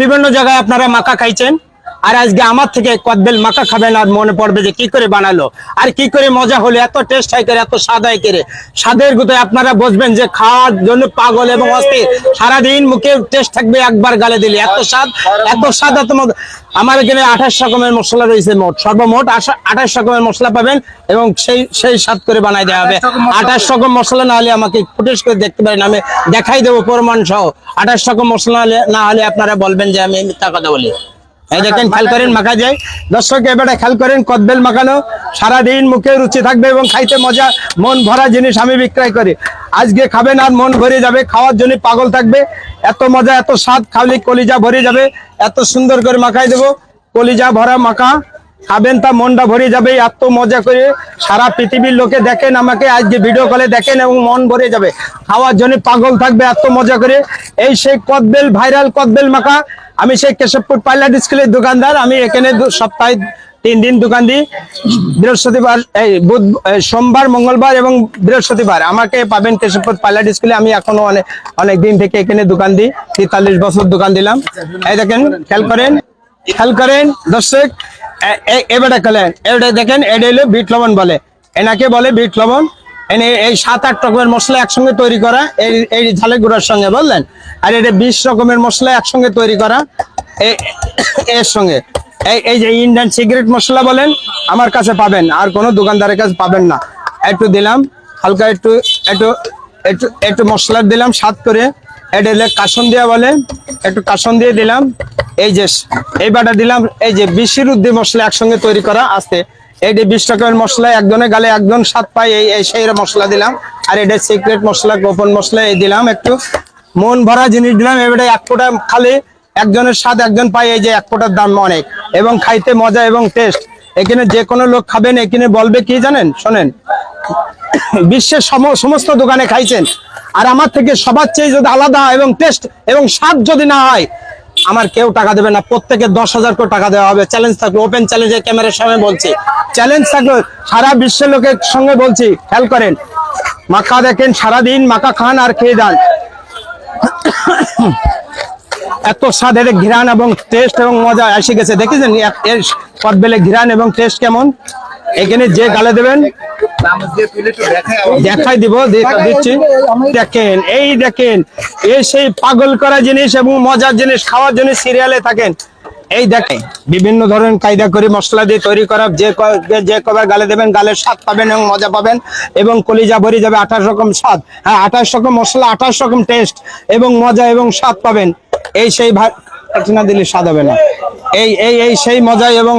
বিভিন্ন জায়গায় আপনারা মাকা খাইছেন। আর আজকে আমার থেকে কদবেল মাকা খাবেন আর মনে পড়বে যে কি করে বানালো। আর কি করে মজা হলো এত টেস্ট হয় করে এত স্বাদ হয় করে। স্বাদের গুতে আপনারা বুঝবেন যে খাওয়ার জন্য পাগল এবং অস্থির। সারাদিন মুখে টেস্ট থাকবে একবার গালে দিলে। এত স্বাদ এত স্বাদ এত। আমার এখানে আঠাশ রকমের মশলা রয়েছে মোট। সর্বমোট আঠাশ রকমের মশলা পাবেন এবং সেই সেই স্বাদ করে বানাই দেওয়া হবে। আঠাশ রকম মশলা না হলে আমাকে ফুটেজ করে দেখতে পারেন আমি দেখাই দেবো প্রমাণ সহ। আঠাশ রকম মশলা না হলে আপনারা বলবেন যে আমি মিথ্যা কথা বলি। এই দেখেন খেয়াল করেন, মাখা যায়। দর্শক, এবারে খেয়াল করেন, কদবেল মাখানো, সারাদিন মুখে রুচি থাকবে এবং খাইতে মজা, মন ভরা জিনিস আমি বিক্রয় করি। আজকে খাবেন আর মন ভরে যাবে, খাওয়ার জন্য পাগল থাকবে। এত মজা, এত স্বাদ খাওয়ালে কলিজা ভরে যাবে। এত সুন্দর করে মাখাই দেবো। কলিজা ভরা মাখা। খাবেন তা মনটা ভরে যাবে এত মজা করে সারা পৃথিবীর লোকে দেখেন, আমাকে আজকে ভিডিও কলে দেখেন এবং মন ভরে যাবে। খাওয়ার জন্য পাগল থাকবে এত মজা করে। এই সেই কদবেল ভাইরাল কদবেল মাখা, আমি সেই কেশবপুর পাইলাট স্কুলের দোকানদার, আমি এখানে সপ্তাহে তিন দিন দোকান দিই। বৃহস্পতিবার, এই বুধ সোমবার, মঙ্গলবার এবং বৃহস্পতিবার। আমাকে পাবেন কেশবপুর পাইলাট স্কুলে, আমি এখনও অনেক অনেক দিন থেকে এখানে দোকান দিই। তেতাল্লিশ বছর দোকান দিলাম। এই দেখেন, খেয়াল করেন খেয়াল করেন, দর্শক এ- এ- এবারে খেলেন দেখেন এটা লবণ বলে। এনাকে বলে লবণ। এনে এই সাত আট রকমের মশলা একসঙ্গে তৈরি করা, এই এই সঙ্গে বললেন আর এটা বিশ রকমের মশলা একসঙ্গে তৈরি করা এর সঙ্গে। এই এই যে ইন্ডিয়ান সিগারেট মশলা বলেন, আমার কাছে পাবেন, আর কোনো দোকানদারের কাছে পাবেন না। একটু দিলাম, হালকা একটু একটু একটু একটু মশলা দিলাম স্বাদ করে। এটা কাসন দিয়া বলে, একটু কাসন দিয়ে দিলাম। এই যে এই বাটা দিলাম, এই যে বিশির উদ্দি মশলা একসঙ্গে তৈরি করা আছে। এই যে বিশ রকমের মশলা একজনের গালে একজন স্বাদ পায়, এই সেই মশলা দিলাম। আর এটা সিক্রেট মশলা, গোপন মশলা, এই দিলাম একটু। মন ভরা জিনিস দিলাম এবারে এক ফোঁটা খালি একজনের স্বাদ, একজন পায়, এই যে এক ফোঁটার দাম অনেক। এবং খাইতে মজা এবং টেস্ট এখানে যে কোনো লোক খাবেন, এখানে বলবে কি জানেন? শোনেন। বিশ্বের সম- সমস্ত দোকানে খাইছেন। আর আমার থেকে সবার চেয়ে যদি আলাদা এবং টেস্ট এবং স্বাদ যদি না হয় আমার কেউ টাকা দেবে না, প্রত্যেকে দশ হাজার করে টাকা দেওয়া হবে। চ্যালেঞ্জ থাকল ওপেন চ্যালেঞ্জে ক্যামেরার সামনে বলছি। চ্যালেঞ্জ থাকল, সারা বিশ্বের লোকের সঙ্গে বলছি, খেয়াল করেন। মাখা দেখেন, সারাদিন মাখা খান আর খেয়ে যান। এত স্বাদের ঘিরান এবং টেস্ট এবং মজা এসে গেছে। দেখেছেন কদবেলে ঘিরান এবং টেস্ট কেমন? এখানে যে গালে দেবেন দেখাই দিব দিচ্ছি। দেখেন, এই দেখেন, এই সেই পাগল করা জিনিস এবং মজার জিনিস, খাওয়ার জন্য সিরিয়ালে থাকেন। এই দেখেন, বিভিন্ন ধরনের কায়দা করে মশলা দিয়ে তৈরি করা, যে যে- কবার গালে দেবেন, গালের স্বাদ পাবেন এবং মজা পাবেন এবং কলিজা ভরে যাবে আঠাশ রকম স্বাদ। হ্যাঁ আঠাশ রকম মশলা, আঠাশ রকম টেস্ট এবং মজা এবং স্বাদ পাবেন। এই সেই ভাত দিলে স্বাদ হবে না। এই এই সেই মজা এবং